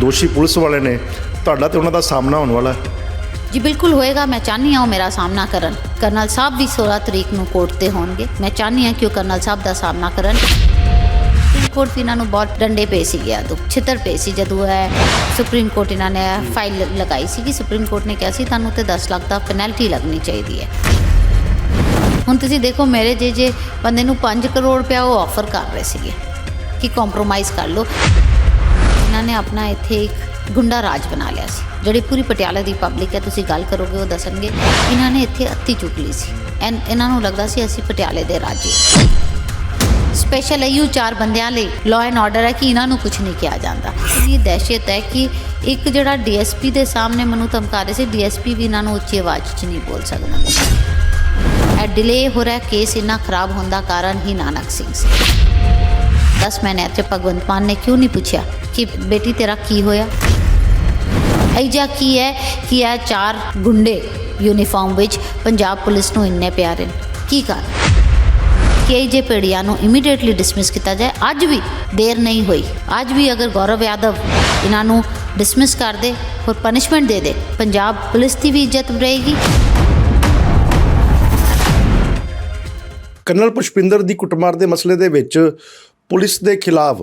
ਦੋਸ਼ੀ ਪੁਲਿਸ ਵਾਲੇ ਨੇ, ਤੁਹਾਡਾ ਤੇ ਉਹਨਾਂ ਦਾ ਸਾਹਮਣਾ ਹੋਣ ਵਾਲਾ ਹੈ। ਜੀ ਬਿਲਕੁਲ ਹੋਏਗਾ, ਮੈਂ ਚਾਹਨੀ ਹਾਂ ਉਹ ਮੇਰਾ ਸਾਹਮਣਾ ਕਰਨ। ਕਰਨਲ ਸਾਹਿਬ ਵੀ 16 ਤਰੀਕ ਨੂੰ ਕੋਰਟ ਤੇ ਹੋਣਗੇ। ਮੈਂ ਚਾਹਨੀ ਹਾਂ ਕਿ ਉਹ ਕਰਨਲ ਸਾਹਿਬ ਦਾ ਸਾਹਮਣਾ ਕਰਨ। ਕੋਰਟ ਇਹਨਾਂ ਨੂੰ ਬਹੁਤ ਡੰਡੇ ਪਏ ਸੀ ਗਿਆ ਦੋ ਛਿੱਤਰ ਪਏ ਸੀ ਜਦੋਂ ਇਹ ਸੁਪਰੀਮ ਕੋਰਟ ਇਹਨਾਂ ਨੇ ਫਾਈਲ ਲਗਾਈ ਸੀ ਕਿ ਸੁਪਰੀਮ ਕੋਰਟ ਨੇ ਕਿਹਾ ਸੀ, ਤੁਹਾਨੂੰ ਤੇ 10 ਲੱਖ ਦਾ ਪੈਨਲਟੀ ਲੱਗਣੀ ਚਾਹੀਦੀ ਹੈ। ਹੁਣ ਤੁਸੀਂ ਦੇਖੋ, ਮੇਰੇ ਜੇ ਜੇ ਬੰਦੇ ਨੂੰ 5 ਕਰੋੜ ਰੁਪਇਆ ਉਹ ਆਫਰ ਕਰ ਰਹੇ ਸੀਗੇ ਕਿ ਕੰਪਰੋਮਾਈਜ਼ ਕਰ ਲਓ। ਇਹਨਾਂ ਨੇ ਆਪਣਾ ਇੱਥੇ ਇੱਕ ਗੁੰਡਾ ਰਾਜ ਬਣਾ ਲਿਆ ਸੀ, ਜਿਹੜੀ ਪੂਰੀ ਪਟਿਆਲਾ ਦੀ ਪਬਲਿਕ ਹੈ, ਤੁਸੀਂ ਗੱਲ ਕਰੋਗੇ, ਉਹ ਦੱਸਣਗੇ। ਇਹਨਾਂ ਨੇ ਇੱਥੇ ਅੱਤੀ ਚੁੱਕ ਲਈ ਸੀ। ਐਨ, ਇਹਨਾਂ ਨੂੰ ਲੱਗਦਾ ਸੀ ਅਸੀਂ ਪਟਿਆਲੇ ਦੇ ਰਾਜੇ। ਸਪੈਸ਼ਲ ਆਯੂ ਚਾਰ ਬੰਦਿਆਂ ਲਈ ਲਾਅ ਐਂਡ ਆਰਡਰ ਹੈ ਕਿ ਇਹਨਾਂ ਨੂੰ ਕੁਝ ਨਹੀਂ ਕਿਹਾ ਜਾਂਦਾ। ਇਹ ਦਹਿਸ਼ਤ ਹੈ ਕਿ ਇੱਕ ਜਿਹੜਾ ਡੀਐਸਪੀ ਦੇ ਸਾਹਮਣੇ ਮੈਨੂੰ ਧਮਕਾ ਰਹੇ ਸੀ ਡੀਐਸਪੀ ਵੀ ਇਹਨਾਂ ਨੂੰ ਉੱਚੀ ਆਵਾਜ਼ 'ਚ ਨਹੀਂ ਬੋਲ ਸਕਦਾ। ਇਹ ਡਿਲੇ ਹੋ ਰਿਹਾ ਕੇਸ ਇੰਨਾ ਖਰਾਬ ਹੋਣ ਦਾ ਕਾਰਨ ਹੀ ਨਾਨਕ ਸਿੰਘ ਸੀ। ਦਸ ਮਹੀਨੇ ਇੱਥੇ ਭਗਵੰਤ ਮਾਨ ਨੇ ਕਿਉਂ ਨਹੀਂ ਪੁੱਛਿਆ? ਕਿ ਬੇਟੀ ਤੇਰਾ ਕੀ ਹੋਇਆ? ਐਜਾ ਕੀ ਹੈ ਕਿ ਇਹ ਚਾਰ ਗੁੰਡੇ ਯੂਨੀਫਾਰਮ ਵਿੱਚ ਪੰਜਾਬ ਪੁਲਿਸ ਨੂੰ ਇੰਨੇ ਪਿਆਰੇ ਕੀ ਕਰ ਕਿ ਜੇ ਪੀੜੀਆਂ ਨੂੰ ਇਮੀਡੀਏਟਲੀ ਡਿਸਮਿਸ ਕੀਤਾ ਜਾਏ? ਅੱਜ ਵੀ ਦੇਰ ਨਹੀਂ ਹੋਈ। ਅੱਜ ਵੀ ਅਗਰ ਗੌਰਵ ਯਾਦਵ ਇਹਨਾਂ ਨੂੰ ਡਿਸਮਿਸ ਕਰ ਦੇ ਔਰ ਪਨਿਸ਼ਮੈਂਟ ਦੇ ਦੇ, ਪੰਜਾਬ ਪੁਲਿਸ ਦੀ ਵੀ ਇੱਜ਼ਤ ਰਹੇਗੀ। ਕਰਨਲ ਪੁਸ਼ਪਿੰਦਰ ਦੀ ਕੁੱਟਮਾਰ ਦੇ ਮਸਲੇ ਦੇ ਵਿੱਚ ਪੁਲਿਸ ਦੇ ਖਿਲਾਫ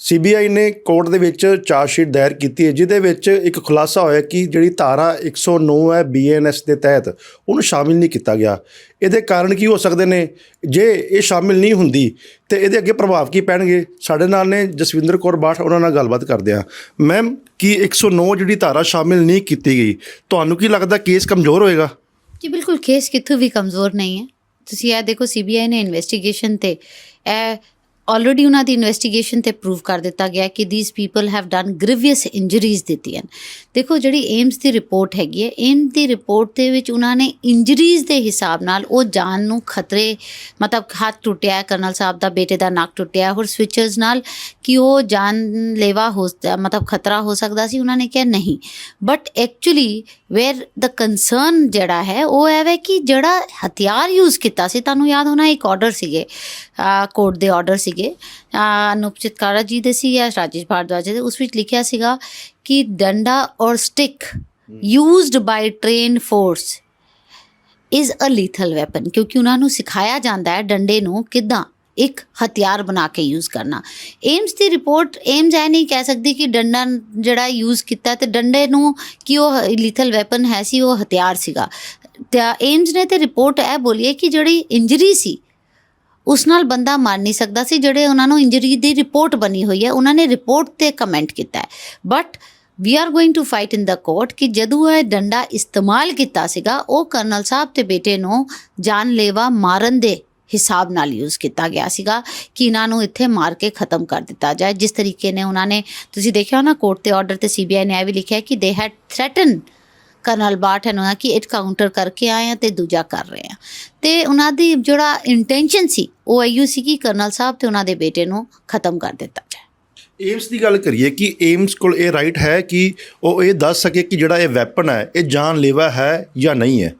ਸੀਬੀਆਈ ਨੇ ਕੋਰਟ ਦੇ ਵਿੱਚ ਚਾਰਜ ਸ਼ੀਟ ਦਾਇਰ ਕੀਤੀ ਹੈ, ਜਿਹਦੇ ਵਿੱਚ ਇੱਕ ਖੁਲਾਸਾ ਹੋਇਆ ਕਿ ਜਿਹੜੀ ਧਾਰਾ 109 ਹੈ ਬੀਐਨਐਸ ਦੇ ਤਹਿਤ, ਉਹਨੂੰ ਸ਼ਾਮਿਲ ਨਹੀਂ ਕੀਤਾ ਗਿਆ। ਇਹਦੇ ਕਾਰਨ ਕੀ ਹੋ ਸਕਦੇ ਨੇ? ਜੇ ਇਹ ਸ਼ਾਮਿਲ ਨਹੀਂ ਹੁੰਦੀ, ਤੇ ਇਹਦੇ ਅੱਗੇ ਪ੍ਰਭਾਵ ਕੀ ਪੈਣਗੇ? ਸਾਡੇ ਨਾਲ ਨੇ ਜਸਵਿੰਦਰ ਕੌਰ ਬਾਠ, ਉਹਨਾਂ ਨਾਲ ਗੱਲਬਾਤ ਕਰਦੇ ਹਾਂ। ਮੈਮ ਕੀ 109 ਜਿਹੜੀ ਧਾਰਾ ਸ਼ਾਮਿਲ ਨਹੀਂ ਕੀਤੀ ਗਈ, ਤੁਹਾਨੂੰ ਕੀ ਲੱਗਦਾ ਕੇਸ ਕਮਜ਼ੋਰ ਹੋਏਗਾ? ਜੀ, ਬਿਲਕੁਲ, ਕੇਸ ਕਿੱਥੋਂ ਵੀ ਕਮਜ਼ੋਰ ਨਹੀਂ ਹੈ। ਤੁਸੀਂ ਇਹ ਦੇਖੋ ਸੀਬੀਆਈ ਨੇ ਇਨਵੈਸਟੀਗੇਸ਼ਨ ਤੇ ਇਹ ਆਲਰੇਡੀ ਉਹਨਾਂ ਦੀ ਇਨਵੈਸਟੀਗੇਸ਼ਨ ਤੇ ਪ੍ਰੂਵ ਕਰ ਦਿੱਤਾ ਗਿਆ ਕਿ these people have done grievous injuries ਦਿੱਤੀਆਂ ਦੇਖੋ ਜਿਹੜੀ ਏਮਸ ਦੀ ਰਿਪੋਰਟ ਹੈਗੀ ਹੈ ਏਮਸ ਦੀ ਰਿਪੋਰਟ ਦੇ ਵਿੱਚ ਉਹਨਾਂ ਨੇ ਇੰਜਰੀਜ਼ ਦੇ ਹਿਸਾਬ ਨਾਲ ਉਹ ਜਾਨ ਨੂੰ ਖਤਰੇ, ਮਤਲਬ ਹੱਥ ਟੁੱਟਿਆ, ਕਰਨਲ ਸਾਹਿਬ ਦਾ ਬੇਟੇ ਦਾ ਨੱਕ ਟੁੱਟਿਆ, ਹੋਰ ਸਵਿਚਰਸ ਨਾਲ ਕਿ ਉਹ ਜਾਨ ਲੇਵਾ ਹੋ ਮਤਲਬ ਖਤਰਾ ਹੋ ਸਕਦਾ ਸੀ, ਉਹਨਾਂ ਨੇ ਕਿਹਾ ਨਹੀਂ। But actually where the concern ਜਿਹੜਾ ਹੈ, ਉਹ ਹੈ ਵੇ ਕਿ ਜਿਹੜਾ ਹਥਿਆਰ ਯੂਜ਼ ਕੀਤਾ ਸੀ, ਤੁਹਾਨੂੰ ਯਾਦ ਹੋਣਾ ਇੱਕ ਆਰਡਰ ਸੀਗੇ ਕੋਰਟ ਦੇ ਆਰਡਰ ਸੀਗੇ। ਅਹ ਅਨੂਪ ਚਿਤਕਾਰਾ ਜੀ ਦੇ ਸੀ ਜਾਂ ਰਾਜੇਸ਼ ਭਾਰਦਵਾਜ ਦੇ। ਉਸ ਵਿੱਚ ਲਿਖਿਆ ਸੀਗਾ ਕਿ ਡੰਡਾ or stick used by train force is a lethal weapon ਕਿਉਂਕਿ ਉਹਨਾਂ ਨੂੰ ਸਿਖਾਇਆ ਜਾਂਦਾ ਹੈ ਡੰਡੇ ਨੂੰ ਕਿਦਾਂ ਇੱਕ ਹਥਿਆਰ ਬਣਾ ਕੇ ਯੂਜ਼ ਕਰਨਾ। ਏਮਸ ਦੀ ਰਿਪੋਰਟ ਏਮਸ ਐ ਨਹੀਂ ਕਹਿ ਸਕਦੀ ਕਿ ਡੰਡਾ ਜਿਹੜਾ ਯੂਜ਼ ਕੀਤਾ ਤੇ ਡੰਡੇ ਨੂੰ ਕਿ ਉਹ ਲੀਥਲ ਵੈਪਨ ਹੈ ਸੀ ਉਹ ਹਥਿਆਰ ਸੀਗਾ। ਤੇ ਏਮਸ ਨੇ ਤੇ ਰਿਪੋਰਟ ਇਹ ਬੋਲੀ ਹੈ ਕਿ ਜਿਹੜੀ ਇੰਜਰੀ ਸੀ ਉਸ ਨਾਲ ਬੰਦਾ ਮਰ ਨਹੀਂ ਸਕਦਾ ਸੀ, ਜਿਹੜੇ ਉਹਨਾਂ ਨੂੰ ਇੰਜਰੀ ਦੀ ਰਿਪੋਰਟ ਬਣੀ ਹੋਈ ਹੈ, ਉਹਨਾਂ ਨੇ ਰਿਪੋਰਟ ਤੇ ਕਮੈਂਟ ਕੀਤਾ ਹੈ। But we are going to fight in the court ਕਿ ਜਦੋਂ ਇਹ ਡੰਡਾ ਇਸਤੇਮਾਲ ਕੀਤਾ ਸੀਗਾ, ਉਹ ਕਰਨਲ ਸਾਹਿਬ ਤੇ ਬੇਟੇ ਨੂੰ ਜਾਨਲੇਵਾ ਮਾਰਨ ਦੇ ਹਿਸਾਬ ਨਾਲ ਯੂਜ਼ ਕੀਤਾ ਗਿਆ ਸੀਗਾ ਕਿ ਇਹਨਾਂ ਨੂੰ ਇੱਥੇ ਮਾਰ ਕੇ ਖਤਮ ਕਰ ਦਿੱਤਾ ਜਾਏ। ਜਿਸ ਤਰੀਕੇ ਨੇ ਉਹਨਾਂ ਨੇ, ਤੁਸੀਂ ਦੇਖਿਆ ਨਾ ਕੋਰਟ ਤੇ ਆਰਡਰ ਤੇ ਸੀਬੀਆਈ ਨੇ ਇਹ ਵੀ ਲਿਖਿਆ ਕਿ ਦੇ ਹੈਡ ਥ੍ਰੈਟਨ ਕਰਨਲ ਬਾਠ ਹੈ ਉਹਨਾਂ ਕਿ ਇਟ ਕਾਊਂਟਰ ਕਰਕੇ ਆਏ ਆ ਤੇ ਦੂਜਾ ਕਰ ਰਹੇ ਆ ਤੇ ਉਹਨਾਂ ਦੀ ਜਿਹੜਾ ਇੰਟੈਂਸ਼ਨ ਸੀ ਉਹ ਆਈਯੂ ਸੀ ਕਿ ਕਰਨਲ ਸਾਹਿਬ ਤੇ ਉਹਨਾਂ ਦੇ ਬੇਟੇ ਨੂੰ ਖਤਮ ਕਰ ਦਿੱਤਾ ਜਾਏ। ਏਮਸ ਦੀ ਗੱਲ ਕਰੀਏ ਕਿ ਏਮਸ ਕੋਲ ਇਹ ਰਾਈਟ ਹੈ ਕਿ ਉਹ ਇਹ ਦੱਸ ਸਕੇ ਕਿ ਜਿਹੜਾ ਇਹ ਵੈਪਨ ਹੈ ਇਹ ਜਾਨਲੇਵਾ ਹੈ ਜਾਂ ਨਹੀਂ ਹੈ।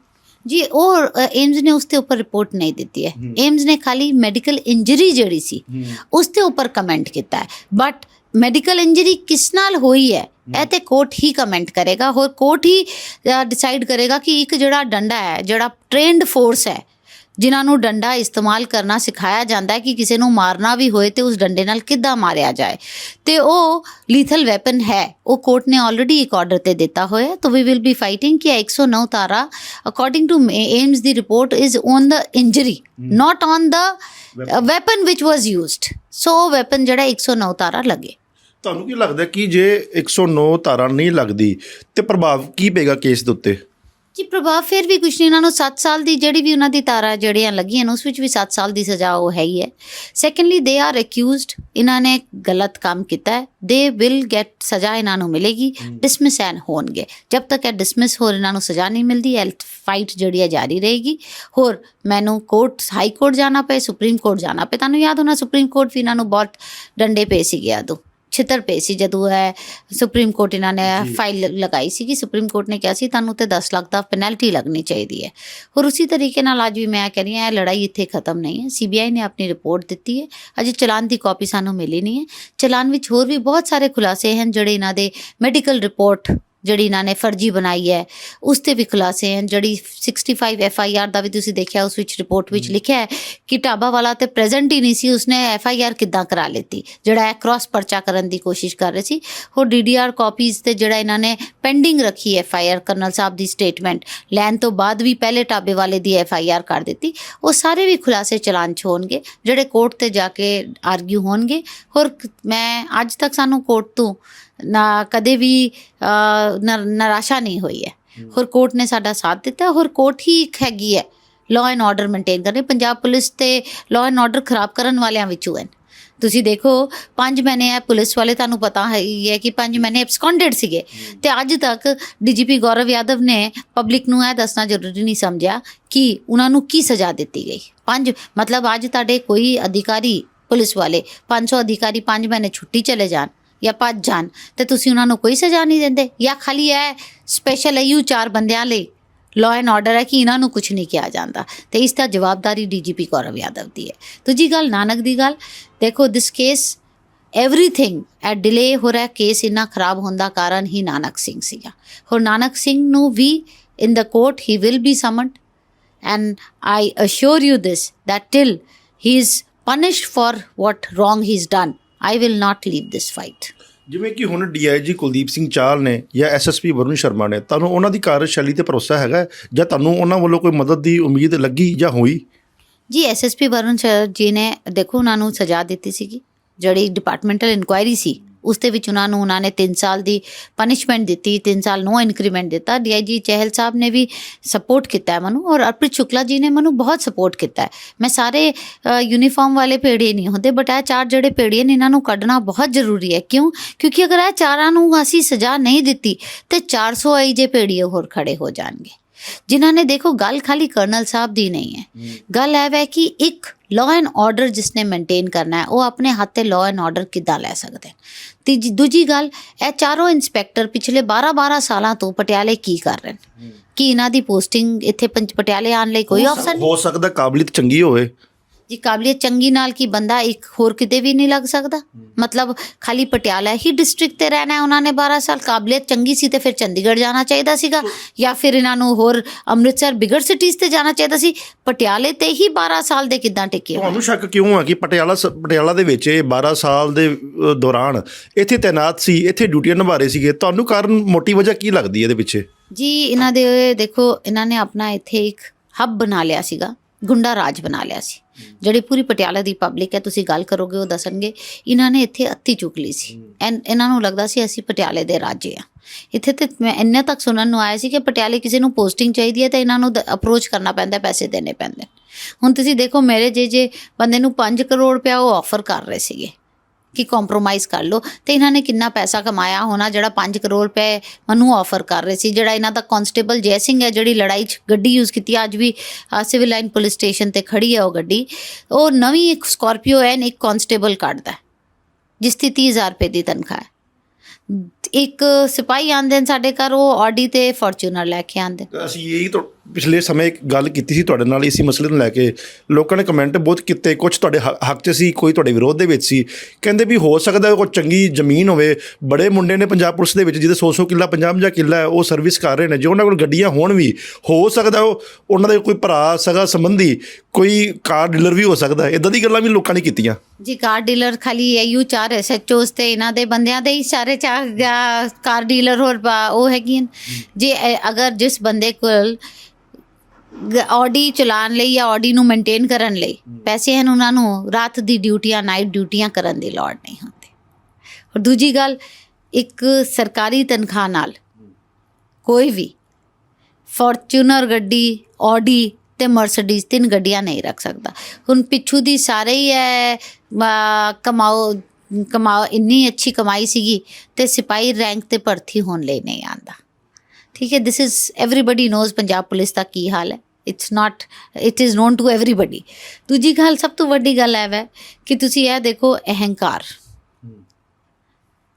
ਜੀ ਉਹ ਏਮਸ ਨੇ ਉਸ ਤੇ ਉੱਪਰ ਰਿਪੋਰਟ ਨਹੀਂ ਦਿੱਤੀ ਹੈ। ਏਮਸ ਨੇ ਖਾਲੀ ਮੈਡੀਕਲ ਇੰਜਰੀ ਜਿਹੜੀ ਸੀ ਉਸ ਤੇ ਉੱਪਰ ਕਮੈਂਟ ਕੀਤਾ ਹੈ। ਬਟ ਮੈਡੀਕਲ ਇੰਜਰੀ ਕਿਸ ਨਾਲ ਹੋਈ ਹੈ? ਇਹ ਤੇ ਕੋਰਟ ਹੀ ਕਮੈਂਟ ਕਰੇਗਾ। ਹੋਰ ਕੋਰਟ ਹੀ ਡਿਸਾਈਡ ਕਰੇਗਾ ਕਿ ਇੱਕ ਜਿਹੜਾ ਡੰਡਾ ਹੈ ਜਿਹੜਾ ਟ੍ਰੇਨਡ ਫੋਰਸ ਹੈ ਜਿਨ੍ਹਾਂ ਨੂੰ ਡੰਡਾ ਇਸਤੇਮਾਲ ਕਰਨਾ ਸਿਖਾਇਆ ਜਾਂਦਾ ਹੈ ਕਿ ਕਿਸੇ ਨੂੰ ਮਾਰਨਾ ਵੀ ਹੋਏ ਤੇ ਉਸ ਡੰਡੇ ਨਾਲ ਕਿੱਦਾਂ ਮਾਰਿਆ ਜਾਏ। ਤੇ ਉਹ ਲੀਥਲ ਵੈਪਨ ਹੈ। ਉਹ ਕੋਰਟ ਨੇ ਆਲਰੇਡੀ ਇੱਕ ਆਰਡਰ ਤੇ ਦਿੱਤਾ ਹੋਇਆ ਤਾਂ ਵੀ ਵਿਲ ਬੀ ਫਾਈਟਿੰਗ ਕਿ ਇਹ 109 ਤਾਰਾ according to AIIMS the report is on the injury not on the weapon which was used so weapon ਜਿਹੜਾ 109 ਤਾਰਾ ਲੱਗੇ। ਤੁਹਾਨੂੰ ਕੀ ਲੱਗਦਾ ਕਿ ਜੇ 109 ਧਾਰਾ ਨਹੀਂ ਲੱਗਦੀ ਤੇ ਪ੍ਰਭਾਵ ਕੀ ਪਏਗਾ ਕੇਸ ਦੇ ਉੱਤੇ? ਜੀ ਪ੍ਰਭਾਵ ਫਿਰ ਵੀ ਕੁਛ ਨਹੀਂ ਇਹਨਾਂ ਨੂੰ 7 ਸਾਲ ਦੀ ਜਿਹੜੀ ਵੀ ਉਹਨਾਂ ਦੀ ਤਾਰਾ ਜਿਹੜੀਆਂ ਲੱਗੀਆਂ ਨੇ ਉਸ ਵਿੱਚ ਵੀ 7 ਸਾਲ ਦੀ ਸਜ਼ਾ ਉਹ ਹੈ ਹੀ। ਹੈ ਸੈਕੰਡਲੀ ਦੇ ਆਰ ਅਕਿਊਜ਼ਡ ਇਹਨਾਂ ਨੇ ਗਲਤ ਕੰਮ ਕੀਤਾ ਹੈ। ਦੇ ਵਿਲ ਗੈਟ ਸਜ਼ਾ ਇਹਨਾਂ ਨੂੰ ਮਿਲੇਗੀ ਡਿਸਮਿਸ ਐਨ ਹੋਣਗੇ। ਜਦ ਤੱਕ ਇਹ ਡਿਸਮਿਸ ਹੋਰ ਇਹਨਾਂ ਨੂੰ ਸਜ਼ਾ ਨਹੀਂ ਮਿਲਦੀ ਇਹ ਫਾਈਟ ਜਿਹੜੀ ਹੈ ਜਾਰੀ ਰਹੇਗੀ। ਹੋਰ ਮੈਨੂੰ ਕੋਰਟ ਹਾਈ ਕੋਰਟ ਜਾਣਾ ਪਏ ਸੁਪਰੀਮ ਕੋਰਟ ਜਾਣਾ ਪਏ। ਤੁਹਾਨੂੰ ਯਾਦ ਹੋਣਾ ਸੁਪਰੀਮ ਕੋਰਟ ਵੀ ਇਹਨਾਂ ਨੂੰ ਬਹੁਤ ਡੰਡੇ ਪਏ ਸੀਗੇ ਉਦੋਂ ਛਿੱਤਰ ਪਏ ਸੀ ਜਦੋਂ ਇਹ ਸੁਪਰੀਮ ਕੋਰਟ ਇਹਨਾਂ ਨੇ। ਫਾਈਲ ਲਗਾਈ ਸੀ ਕਿ ਸੁਪਰੀਮ ਕੋਰਟ ਨੇ ਕਿਹਾ ਸੀ ਤੁਹਾਨੂੰ ਤੇ 10 ਲੱਖ ਦਾ ਪੈਨਲਟੀ ਲੱਗਣੀ ਚਾਹੀਦੀ ਹੈ। ਔਰ ਉਸੇ ਤਰੀਕੇ ਨਾਲ ਅੱਜ ਵੀ ਮੈਂ ਕਹਿ ਰਹੀ ਹਾਂ ਇਹ ਲੜਾਈ ਇੱਥੇ ਖਤਮ ਨਹੀਂ ਹੈ। ਸੀਬੀਆਈ ਨੇ ਆਪਣੀ ਰਿਪੋਰਟ ਦਿੱਤੀ ਹੈ। ਅਜੇ ਚਲਾਨ ਦੀ ਕਾਪੀ ਸਾਨੂੰ ਮਿਲੀ ਨਹੀਂ ਹੈ। ਚਲਾਨ ਵਿੱਚ ਹੋਰ ਵੀ ਬਹੁਤ ਸਾਰੇ ਖੁਲਾਸੇ ਹਨ ਜਿਹੜੇ ਇਹਨਾਂ ਦੇ ਮੈਡੀਕਲ ਰਿਪੋਰਟ ਜਿਹੜੀ ਇਹਨਾਂ ਨੇ ਫਰਜ਼ੀ ਬਣਾਈ ਹੈ ਉਸ ਤੇ ਵੀ ਖੁਲਾਸੇ ਹਨ। ਜਿਹੜੀ 65 ਐਫ ਆਈ ਆਰ ਦਾ ਵੀ ਤੁਸੀਂ ਦੇਖਿਆ ਉਸ ਵਿੱਚ ਰਿਪੋਰਟ ਵਿੱਚ ਲਿਖਿਆ ਹੈ ਕਿ ਢਾਬਾ ਵਾਲਾ ਤੇ ਪ੍ਰੈਜ਼ੈਂਟ ਹੀ ਨਹੀਂ ਸੀ ਉਸਨੇ ਐਫ ਆਈ ਆਰ ਕਿੱਦਾਂ ਕਰਾ ਲਿੱਤੀ। ਜਿਹੜਾ ਹੈ ਕ੍ਰਾਸ ਪਰਚਾ ਕਰਨ ਦੀ ਕੋਸ਼ਿਸ਼ ਕਰ ਰਹੇ ਸੀ ਹੋਰ ਡੀ ਡੀ ਆਰ ਕਾਪੀਜ਼ ਤੇ ਜਿਹੜਾ ਇਹਨਾਂ ਨੇ ਪੈਂਡਿੰਗ ਰੱਖੀ F I R colonel sahib the statement ਲੈਣ ਤੋਂ ਬਾਅਦ ਵੀ ਪਹਿਲੇ ਢਾਬੇ ਵਾਲੇ ਦੀ ਐਫ ਆਈ ਆਰ ਕਰ ਦਿੱਤੀ। ਉਹ ਸਾਰੇ ਵੀ ਖੁਲਾਸੇ ਚਲਾਨ ਚ ਹੋਣਗੇ ਜਿਹੜੇ ਕੋਰਟ ਤੇ ਜਾ ਕੇ ਆਰਗੂ ਹੋਣਗੇ। ਹੋਰ ਮੈਂ ਅੱਜ ਤੱਕ ਸਾਨੂੰ ਕੋਰਟ ਤੋਂ ਨਾ ਕਦੇ ਵੀ ਨਿਰਾਸ਼ਾ ਨਹੀਂ ਹੋਈ ਹੈ। ਹੋਰ ਕੋਰਟ ਨੇ ਸਾਡਾ ਸਾਥ ਦਿੱਤਾ ਹੋਰ ਕੋਰਟ ਹੀ ਇੱਕ ਹੈਗੀ ਹੈ। ਲਾਅ ਐਂਡ ਆਰਡਰ ਮੇਨਟੇਨ ਕਰਨੀ। ਪੰਜਾਬ ਪੁਲਿਸ ਤੇ ਲਾਅ ਐਂਡ ਆਰਡਰ ਖਰਾਬ ਕਰਨ ਵਾਲਿਆਂ ਵਿੱਚੋਂ ਹੈ। ਤੁਸੀਂ ਦੇਖੋ 5 ਮਹੀਨੇ ਹੈ ਪੁਲਿਸ ਵਾਲੇ ਤੁਹਾਨੂੰ ਪਤਾ ਹੈ ਕਿ 5 ਮਹੀਨੇ ਐਬਸਕੌਂਡਡ ਸੀਗੇ। ਤੇ ਅੱਜ ਤੱਕ ਡੀਜੀਪੀ ਗੌਰਵ ਯਾਦਵ ਨੇ ਪਬਲਿਕ ਨੂੰ ਇਹ ਦੱਸਣਾ ਜ਼ਰੂਰੀ ਨਹੀਂ ਸਮਝਿਆ ਕਿ ਉਹਨਾਂ ਨੂੰ ਕੀ ਸਜ਼ਾ ਦਿੱਤੀ ਗਈ। ਪੰਜ ਮਤਲਬ ਅੱਜ ਤੁਹਾਡੇ ਕੋਈ ਅਧਿਕਾਰੀ ਪੁਲਿਸ ਵਾਲੇ 500 ਅਧਿਕਾਰੀ 5 ਮਹੀਨੇ ਛੁੱਟੀ ਚਲੇ ਜਾਣ। ਜਾਂ ਭੱਜ ਜਾਣ, ਤੇ ਤੁਸੀਂ ਉਹਨਾਂ ਨੂੰ ਕੋਈ ਸਜ਼ਾ ਨਹੀਂ ਦਿੰਦੇ। ਜਾਂ ਖਾਲੀ ਇਹ ਸਪੈਸ਼ਲ ਯੂ ਚਾਰ ਬੰਦਿਆਂ ਲਈ ਲਾਅ ਐਂਡ ਆਰਡਰ ਹੈ ਕਿ ਇਹਨਾਂ ਨੂੰ ਕੁਝ ਨਹੀਂ ਕਿਹਾ ਜਾਂਦਾ। ਤੇ ਇਸ ਦਾ ਜਵਾਬਦਾਰੀ ਡੀਜੀਪੀ ਗੌਰਵ ਯਾਦਵ ਦੀ ਹੈ। ਦੂਜੀ ਗੱਲ, ਨਾਨਕ ਦੀ ਗੱਲ, ਦੇਖੋ this case everything a delay ਹੋ ਰਿਹਾ ਕੇਸ ਇੰਨਾ ਖਰਾਬ ਹੋਣ ਦਾ ਕਾਰਨ ਹੀ ਨਾਨਕ ਸਿੰਘ ਸੀਗਾ। ਹੋਰ ਨਾਨਕ ਸਿੰਘ ਨੂੰ ਵੀ in the court he will be summoned and I assure you this that till he is punished for what wrong he's done i will not leave this fight. ਜਿਵੇਂ ਕਿ ਹੁਣ ਡੀਆਈਜੀ ਕੁਲਦੀਪ ਸਿੰਘ ਚਾਲ ਨੇ ਜਾਂ ਐਸਐਸਪੀ ਵਰੁਣ ਸ਼ਰਮਾ ਨੇ ਤੁਹਾਨੂੰ ਉਹਨਾਂ ਦੀ ਕਾਰਜਸ਼ੈਲੀ ਤੇ ਭਰੋਸਾ ਹੈਗਾ? ਜਾਂ ਤੁਹਾਨੂੰ ਉਹਨਾਂ ਵੱਲੋਂ ਕੋਈ ਮਦਦ ਦੀ ਉਮੀਦ ਲੱਗੀ ਜਾਂ ਹੋਈ? ਜੀ ਐਸਐਸਪੀ ਵਰੁਣ ਜੀ ਨੇ ਦੇਖੋ ਉਹਨਾਂ ਨੂੰ ਸਜ਼ਾ ਦਿੱਤੀ ਸੀਗੀ। ਜਿਹੜੀ ਡਿਪਾਰਟਮੈਂਟਲ ਇਨਕੁਆਇਰੀ ਸੀ ਉਸ ਦੇ ਵਿੱਚ ਉਹਨਾਂ ਨੂੰ, ਉਹਨਾਂ ਨੇ 3 ਸਾਲ ਦੀ ਪਨਿਸ਼ਮੈਂਟ ਦਿੱਤੀ 3 ਸਾਲ ਨੋ ਇਨਕਰੀਮੈਂਟ ਦਿੱਤਾ। ਡੀਆਈਜੀ ਚਹਿਲ ਸਾਹਿਬ ਨੇ ਵੀ ਸਪੋਰਟ ਕੀਤਾ ਹੈ ਮੈਨੂੰ ਔਰ ਅਰਪ੍ਰੀਤ ਸ਼ੁਕਲਾ ਜੀ ਨੇ ਮੈਨੂੰ ਬਹੁਤ ਸਪੋਰਟ ਕੀਤਾ ਹੈ। ਮੈਂ ਸਾਰੇ ਯੂਨੀਫਾਰਮ ਵਾਲੇ ਭੇੜੀਏ ਨਹੀਂ ਹੁੰਦੇ ਬਟ ਇਹ ਚਾਰ ਜਿਹੜੇ ਭੇੜੀਏ ਨੇ, ਇਹਨਾਂ ਨੂੰ ਕੱਢਣਾ ਬਹੁਤ ਜ਼ਰੂਰੀ ਹੈ। ਕਿਉਂ? ਕਿਉਂਕਿ ਅਗਰ ਇਹ ਚਾਰਾਂ ਨੂੰ ਅਸੀਂ ਸਜ਼ਾ ਨਹੀਂ ਦਿੱਤੀ, ਤੇ 400 ਆਈ ਜੇ ਭੇੜੀਏ ਹੋਰ ਖੜੇ ਹੋ ਜਾਣਗੇ। ਜਿਨ੍ਹਾਂ ਨੇ ਦੇਖੋ ਗੱਲ ਖਾਲੀ ਕਰਨਲ ਸਾਹਿਬ ਦੀ ਨਹੀਂ ਹੈ। ਗੱਲ ਇਹ ਹੈ ਕਿ ਇੱਕ ਲਾਅ ਐਂਡ ਆਰਡਰ ਜਿਸਨੇ ਮੇਨਟੇਨ ਕਰਨਾ ਹੈ ਉਹ ਆਪਣੇ ਹੱਥ ਤੇ ਲਾਅ ਐਂਡ ਆਰਡਰ ਕਿੱਦਾਂ ਲੈ ਸਕਦੇ ਤੀਜੀ ਦੂਜੀ ਗੱਲ ਇਹ ਚਾਰੋਂ ਇੰਸਪੈਕਟਰ ਪਿਛਲੇ 12-12 ਸਾਲਾਂ ਤੋਂ ਪਟਿਆਲੇ ਕੀ ਕਰ ਰਹੇ ਨੇ? ਕੀ ਇਹਨਾਂ ਦੀ ਪੋਸਟਿੰਗ ਇੱਥੇ ਪਟਿਆਲੇ ਆਉਣ ਲਈ ਕੋਈ ਅਫਸਰ ਨਹੀਂ? ਹੋ ਸਕਦਾ ਕਾਬਲੀਅਤ ਚੰਗੀ ਹੋਵੇ। ਜੀ ਕਾਬਲੀਅਤ ਚੰਗੀ ਨਾਲ ਕੀ ਬੰਦਾ ਇੱਕ ਹੋਰ ਕਿਤੇ ਵੀ ਨਹੀਂ ਲੱਗ ਸਕਦਾ? ਮਤਲਬ ਖਾਲੀ ਪਟਿਆਲਾ ਹੀ ਡਿਸਟ੍ਰਿਕਟ ਤੇ ਰਹਿਣਾ ਹੈ ਉਹਨਾਂ ਨੇ 12 ਸਾਲ ਕਾਬਲੀਅਤ ਚੰਗੀ ਸੀ ਤੇ ਫਿਰ ਚੰਡੀਗੜ੍ਹ ਜਾਣਾ ਚਾਹੀਦਾ ਸੀਗਾ ਜਾਂ ਫਿਰ ਇਹਨਾਂ ਨੂੰ ਹੋਰ ਅੰਮ੍ਰਿਤਸਰ ਬਿਗਰ ਸਿਟੀਜ਼ ਤੇ ਜਾਣਾ ਚਾਹੀਦਾ ਸੀ? ਪਟਿਆਲੇ ਤੇ ਹੀ 12 ਸਾਲ ਦੇ ਕਿਦਾਂ ਟਿਕੇ? ਤੁਹਾਨੂੰ ਸ਼ੱਕ ਕਿਉਂ ਆ ਕਿ ਪਟਿਆਲਾ ਪਟਿਆਲਾ ਦੇ ਵਿੱਚ ਇਹ 12 ਸਾਲ ਦੇ ਦੌਰਾਨ ਇੱਥੇ ਤਾਇਨਾਤ ਸੀ ਇੱਥੇ ਡਿਊਟੀਆਂ ਨਿਭਾ ਰਹੇ ਸੀਗੇ। ਤੁਹਾਨੂੰ ਕਾਰਨ ਮੋਟੀ ਵਜ੍ਹਾ ਕੀ ਲੱਗਦੀ ਹੈ ਇਹਦੇ ਪਿੱਛੇ? ਜੀ ਇਹਨਾਂ ਦੇ ਦੇਖੋ ਇਹਨਾਂ ਨੇ ਆਪਣਾ ਇੱਥੇ ਇੱਕ ਹੱਬ ਬਣਾ ਲਿਆ ਸੀਗਾ। ਗੁੰਡਾ ਰਾਜ ਬਣਾ ਲਿਆ ਸੀ। ਜਿਹੜੀ ਪੂਰੀ ਪਟਿਆਲਾ ਦੀ ਪਬਲਿਕ ਹੈ ਤੁਸੀਂ ਗੱਲ ਕਰੋਗੇ ਉਹ ਦੱਸਣਗੇ। ਇਹਨਾਂ ਨੇ ਇੱਥੇ ਅੱਤੀ ਚੁੱਕ ਲਈ ਸੀ। ਐਨ- ਇਹਨਾਂ ਨੂੰ ਲੱਗਦਾ ਸੀ ਅਸੀਂ ਪਟਿਆਲੇ ਦੇ ਰਾਜੇ ਆ ਇੱਥੇ ਤੇ ਮੈਂ ਇੰਨੇ ਤੱਕ ਸੁਣਨ ਨੂੰ ਆਇਆ ਸੀ ਕਿ ਪਟਿਆਲੇ ਕਿਸੇ ਨੂੰ ਪੋਸਟਿੰਗ ਚਾਹੀਦੀ ਹੈ ਤਾਂ ਇਹਨਾਂ ਨੂੰ ਅਪਰੋਚ ਕਰਨਾ ਪੈਂਦਾ ਪੈਸੇ ਦੇਣੇ ਪੈਂਦੇ ਹੁਣ ਤੁਸੀਂ ਦੇਖੋ ਮੇਰੇ ਜੇ ਜੇ ਬੰਦੇ ਨੂੰ 5 ਕਰੋੜ ਰੁਪਇਆ ਉਹ ਆਫਰ ਕਰ ਰਹੇ ਸੀਗੇ। ਕਿ ਕੰਪਰੋਮਾਈਜ਼ ਕਰ ਲਓ। ਤੇ ਇਹਨਾਂ ਨੇ ਕਿੰਨਾ ਪੈਸਾ ਕਮਾਇਆ ਹੋਣਾ, ਜਿਹੜਾ 5 ਕਰੋੜ ਰੁਪਏ ਮੈਨੂੰ ਆਫਰ ਕਰ ਰਹੇ ਸੀ, ਜਿਹੜਾ ਇਹਨਾਂ ਦਾ ਕਾਂਸਟੇਬਲ ਜੈ ਸਿੰਘ ਹੈ, ਜਿਹੜੀ ਲੜਾਈ 'ਚ ਗੱਡੀ ਯੂਜ਼ ਕੀਤੀ। ਅੱਜ ਵੀ ਸਿਵਲ ਲਾਈਨ ਪੁਲਿਸ ਸਟੇਸ਼ਨ ਤੇ ਖੜੀ ਹੈ ਉਹ ਗੱਡੀ। ਉਹ ਨਵੀਂ ਇੱਕ ਸਕਾਰਪੀਓ ਐਨ ਇੱਕ ਕਾਂਸਟੇਬਲ ਕੱਢਦਾ ਜਿਸ ਦੀ 30000 ਰੁਪਏ ਦੀ ਤਨਖਾਹ ਹੈ। ਇੱਕ ਸਿਪਾਹੀ ਆਂਦੇ ਨੇ ਸਾਡੇ ਘਰ ਉਹ ਆਡੀ ਤੇ ਫੋਰਚੂਨਰ ਲੈ ਕੇ ਆਂਦੇ ਅਸੀਂ ਇਹੀ ਤੋਂ ਪਿਛਲੇ ਸਮੇਂ ਇੱਕ ਗੱਲ ਕੀਤੀ ਸੀ ਤੁਹਾਡੇ ਨਾਲ ਇਸੇ ਮਸਲੇ ਨੂੰ ਲੈ ਕੇ। ਲੋਕਾਂ ਨੇ ਕਮੈਂਟ ਬਹੁਤ ਕੀਤੇ ਕੁਝ ਤੁਹਾਡੇ ਹ- ਹੱਕ 'ਚ ਸੀ ਕੋਈ ਤੁਹਾਡੇ ਵਿਰੋਧ ਦੇ ਵਿੱਚ ਸੀ। ਕਹਿੰਦੇ ਵੀ ਹੋ ਸਕਦਾ ਕੋਈ ਚੰਗੀ ਜ਼ਮੀਨ ਹੋਵੇ। ਬੜੇ ਮੁੰਡੇ ਨੇ ਪੰਜਾਬ ਪੁਲਿਸ ਦੇ ਵਿੱਚ ਜਿਹਦੇ 100-100 ਕਿੱਲਾ 50-50 ਕਿੱਲਾ ਹੈ ਉਹ ਸਰਵਿਸ ਕਰ ਰਹੇ ਨੇ। ਜੇ ਉਹਨਾਂ ਕੋਲ ਗੱਡੀਆਂ ਹੋਣ ਵੀ ਹੋ ਸਕਦਾ ਉਹ ਉਹਨਾਂ ਦੇ ਕੋਈ ਭਰਾ ਸਗਾ ਸੰਬੰਧੀ ਕੋਈ ਕਾਰ ਡੀਲਰ ਵੀ ਹੋ ਸਕਦਾ ਇਦਾਂ ਦੀ ਗੱਲਾਂ ਵੀ ਲੋਕਾਂ ਨੇ ਕੀਤੀਆਂ। ਜੀ ਕਾਰ ਡੀਲਰ ਖਾਲੀ ਆਯੂ ਚਾਰ ਐਸਐਚਓਸ ਤੇ ਇਹਨਾਂ ਦੇ ਬੰਦਿਆਂ ਦੇ ਹੀ ਸਾਰੇ ਚਾਰ ਕਾਰ ਡੀਲਰ ਹੋਰ ਬਾ- ਉਹ ਹੈਗੀਆਂ ਜੇ ਇਹ- ਅਗਰ ਜਿਸ ਬੰਦੇ ਕੋਲ ਆਡੀ ਚਲਾਉਣ ਲਈ ਜਾਂ ਆਡੀ ਨੂੰ ਮੇਨਟੇਨ ਕਰਨ ਲਈ ਪੈਸੇ ਹਨ ਉਹਨਾਂ ਨੂੰ ਰਾਤ ਦੀ ਡਿਊਟੀਆਂ ਨਾਈਟ ਡਿਊਟੀਆਂ ਕਰਨ ਦੀ ਲੋੜ ਨਹੀਂ ਹੁੰਦੀ। ਔਰ ਦੂਜੀ ਗੱਲ ਇੱਕ ਸਰਕਾਰੀ ਤਨਖਾਹ ਨਾਲ ਕੋਈ ਵੀ ਫੋਰਚੂਨਰ ਗੱਡੀ ਆਡੀ ਤੇ ਮਰਸੀਡੀਜ਼ ਤਿੰਨ ਗੱਡੀਆਂ ਨਹੀਂ ਰੱਖ ਸਕਦਾ। ਹੁਣ ਪਿੱਛੂ ਦੀ ਸਾਰੇ ਹੀ ਹੈ ਅਹ, ਕਮਾਓ ਕਮਾ ਇੰਨੀ ਅੱਛੀ ਕਮਾਈ ਸੀਗੀ ਤੇ ਸਿਪਾਹੀ ਰੈਂਕ ਤੇ ਭਰਤੀ ਹੋਣ ਲਈ ਨਹੀਂ ਆਂਦਾ। ਠੀਕ ਹੈ this is everybody knows Punjab police ਦਾ ਕੀ ਹਾਲ ਹੈ। It's not it is known to everybody ਦੂਜੀ ਗੱਲ, ਸਭ ਤੋਂ ਵੱਡੀ ਗੱਲ ਹੈ ਵੈ ਕਿ ਤੁਸੀਂ ਇਹ ਦੇਖੋ, ਅਹੰਕਾਰ।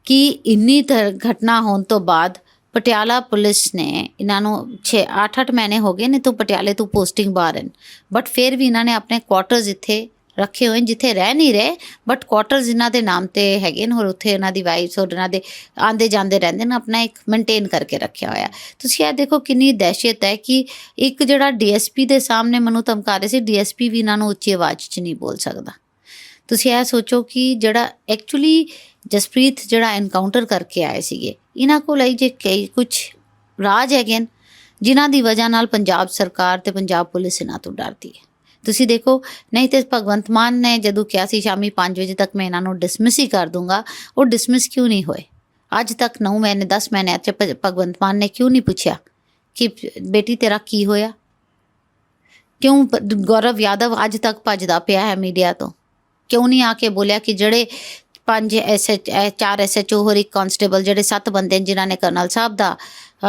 ਕਿ ਇੰਨੀ ਧ- ਘਟਨਾ ਹੋਣ ਤੋਂ ਬਾਅਦ ਪਟਿਆਲਾ ਪੁਲਿਸ ਨੇ ਇਹਨਾਂ ਨੂੰ 6 8-8 ਮਹੀਨੇ ਹੋ ਗਏ ਨੇ ਤੋਂ ਪਟਿਆਲੇ ਤੋਂ ਪੋਸਟਿੰਗ ਬਾਹਰ ਹਨ ਬਟ ਫਿਰ ਵੀ ਇਹਨਾਂ ਨੇ ਆਪਣੇ ਕੁਆਟਰਸ ਇੱਥੇ ਰੱਖੇ ਹੋਏ ਨੇ, ਜਿੱਥੇ ਰਹਿ ਨਹੀਂ ਰਹੇ ਬਟ ਕੁਆਟਰਸ ਇਹਨਾਂ ਦੇ ਨਾਮ ਤੇ ਹੈਗੇ ਨੇ ਔਰ ਉੱਥੇ ਇਹਨਾਂ ਦੀ ਵਾਈਫਸ ਔਰ ਇਹਨਾਂ ਦੇ ਆਂਦੇ ਜਾਂਦੇ ਰਹਿੰਦੇ ਨੇ, ਆਪਣਾ ਇੱਕ ਮੇਨਟੇਨ ਕਰਕੇ ਰੱਖਿਆ ਹੋਇਆ। ਤੁਸੀਂ ਇਹ ਦੇਖੋ ਕਿੰਨੀ ਦਹਿਸ਼ਤ ਹੈ ਕਿ ਇੱਕ ਜਿਹੜਾ ਡੀਐਸਪੀ ਦੇ ਸਾਹਮਣੇ ਮੈਨੂੰ ਧਮਕਾ ਰਹੇ ਸੀ ਡੀਐਸਪੀ ਵੀ ਇਹਨਾਂ ਨੂੰ ਉੱਚੀ ਆਵਾਜ਼ 'ਚ ਨਹੀਂ ਬੋਲ ਸਕਦਾ। ਤੁਸੀਂ ਇਹ ਸੋਚੋ ਕਿ ਜਿਹੜਾ ਐਕਚੁਅਲੀ ਜਸਪ੍ਰੀਤ ਜਿਹੜਾ ਐਨਕਾਊਂਟਰ ਕਰਕੇ ਆਏ ਸੀਗੇ, ਇਹਨਾਂ ਕੋਲ ਇਹ ਜੇ ਕਈ ਕੁਝ ਰਾਜ ਹੈਗੇ ਨੇ, ਜਿਨ੍ਹਾਂ ਦੀ ਵਜ੍ਹਾ ਨਾਲ ਪੰਜਾਬ ਸਰਕਾਰ ਤੇ ਪੰਜਾਬ ਪੁਲਿਸ ਇਹਨਾਂ ਤੋਂ ਡਰਦੀ ਹੈ। ਤੁਸੀਂ ਦੇਖੋ, ਨਹੀਂ ਤੇ ਭਗਵੰਤ ਮਾਨ ਨੇ ਜਦੋਂ ਕਿਹਾ ਸੀ ਸ਼ਾਮੀ 5 ਵਜੇ ਤੱਕ ਮੈਂ ਇਹਨਾਂ ਨੂੰ ਡਿਸਮਿਸ ਹੀ ਕਰ ਦੂੰਗਾ, ਉਹ ਡਿਸਮਿਸ ਕਿਉਂ ਨਹੀਂ ਹੋਏ? ਅੱਜ ਤੱਕ 9 ਮਹੀਨੇ 10 ਮਹੀਨੇ ਚ ਭਗਵੰਤ ਮਾਨ ਨੇ ਕਿਉਂ ਨਹੀਂ ਪੁੱਛਿਆ ਕਿ ਬੇਟੀ ਤੇਰਾ ਕੀ ਹੋਇਆ? ਕਿਉਂ ਗੌਰਵ ਯਾਦਵ ਅੱਜ ਤੱਕ ਭੱਜਦਾ ਪਿਆ ਹੈ ਮੀਡੀਆ ਤੋਂ? ਕਿਉਂ ਨਹੀਂ ਆ ਕੇ ਬੋਲਿਆ ਕਿ ਜਿਹੜੇ ਪੰਜ ਐਸਐਚ ਚਾਰ ਐਸਐਚਓ ਹੋਰ ਇੱਕ ਕਾਂਸਟੇਬਲ ਜਿਹੜੇ ਸੱਤ ਬੰਦੇ ਨੇ ਜਿਨ੍ਹਾਂ ਨੇ ਕਰਨਲ ਸਾਹਿਬ ਦਾ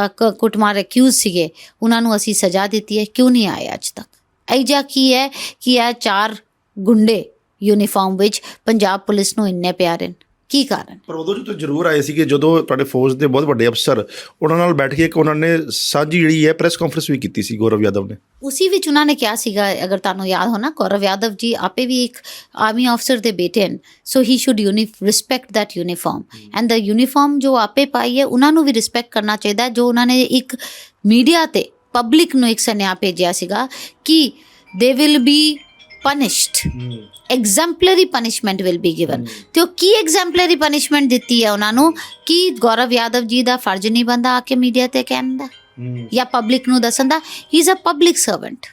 ਕ- ਕੁੱਟਮਾਰ ਅਕਿਊਜ਼ ਸੀਗੇ, ਉਹਨਾਂ ਨੂੰ ਅਸੀਂ ਸਜ਼ਾ ਦਿੱਤੀ ਹੈ, ਕਿਉਂ ਨਹੀਂ ਆਏ ਅੱਜ ਤੱਕ? ਐਜਾ ਕੀ ਹੈ ਕਿ ਇਹ ਚਾਰ ਗੁੰਡੇ ਯੂਨੀਫਾਰਮ ਵਿੱਚ ਪੰਜਾਬ ਪੁਲਿਸ ਨੂੰ ਇੰਨੇ ਪਿਆਰੇ ਨੇ। ਕੀ ਕਾਰਨ? ਪਰ ਉਦੋਂ ਜਦੋਂ ਜ਼ਰੂਰ ਆਏ ਸੀਗੇ ਜਦੋਂ ਤੁਹਾਡੇ ਫੌਜ ਦੇ ਬਹੁਤ ਵੱਡੇ ਅਫਸਰ ਉਹਨਾਂ ਨਾਲ ਬੈਠ ਕੇ ਇੱਕ ਉਹਨਾਂ ਨੇ ਸਾਂਝੀ ਜਿਹੜੀ ਹੈ ਪ੍ਰੈਸ ਕਾਨਫਰੰਸ ਵੀ ਕੀਤੀ ਸੀ ਗੌਰਵ ਯਾਦਵ ਨੇ। ਉਸੀ ਵਿੱਚ ਉਹਨਾਂ ਨੇ ਕਿਹਾ ਸੀਗਾ ਅਗਰ ਤੁਹਾਨੂੰ ਯਾਦ ਹੋ ਨਾ ਗੌਰਵ ਯਾਦਵ ਜੀ ਆਪੇ ਵੀ ਇੱਕ ਆਰਮੀ ਅਫਸਰ ਦੇ ਬੇਟੇ ਹਨ so he should uni respect that uniform and the uniform ਜੋ ਆਪੇ ਪਾਈ ਹੈ ਉਹਨਾਂ ਨੂੰ ਵੀ ਰਿਸਪੈਕਟ ਕਰਨਾ ਚਾਹੀਦਾ ਜੋ ਉਹਨਾਂ ਨੇ ਇੱਕ ਮੀਡੀਆ ਤੇ ਪਬਲਿਕ ਨੂੰ ਇੱਕ ਸੁਨੇਹਾ ਭੇਜਿਆ ਸੀਗਾ ਕਿ they will be punished exemplary punishment will be given ਤੇ ਉਹ ਕੀ ਐਗਜ਼ੈਂਪਲਰੀ ਪਨਿਸ਼ਮੈਂਟ ਦਿੱਤੀ ਹੈ ਉਹਨਾਂ ਨੂੰ? ਕਿ ਗੌਰਵ ਯਾਦਵ ਜੀ ਦਾ ਫਰਜ਼ ਨਹੀਂ ਬੰਦਾ ਆ ਕੇ ਮੀਡੀਆ ਤੇ ਕਹਿਣ ਦਾ? ਜਾਂ ਪਬਲਿਕ ਨੂੰ ਦੱਸਣ ਦਾ? He is a public servant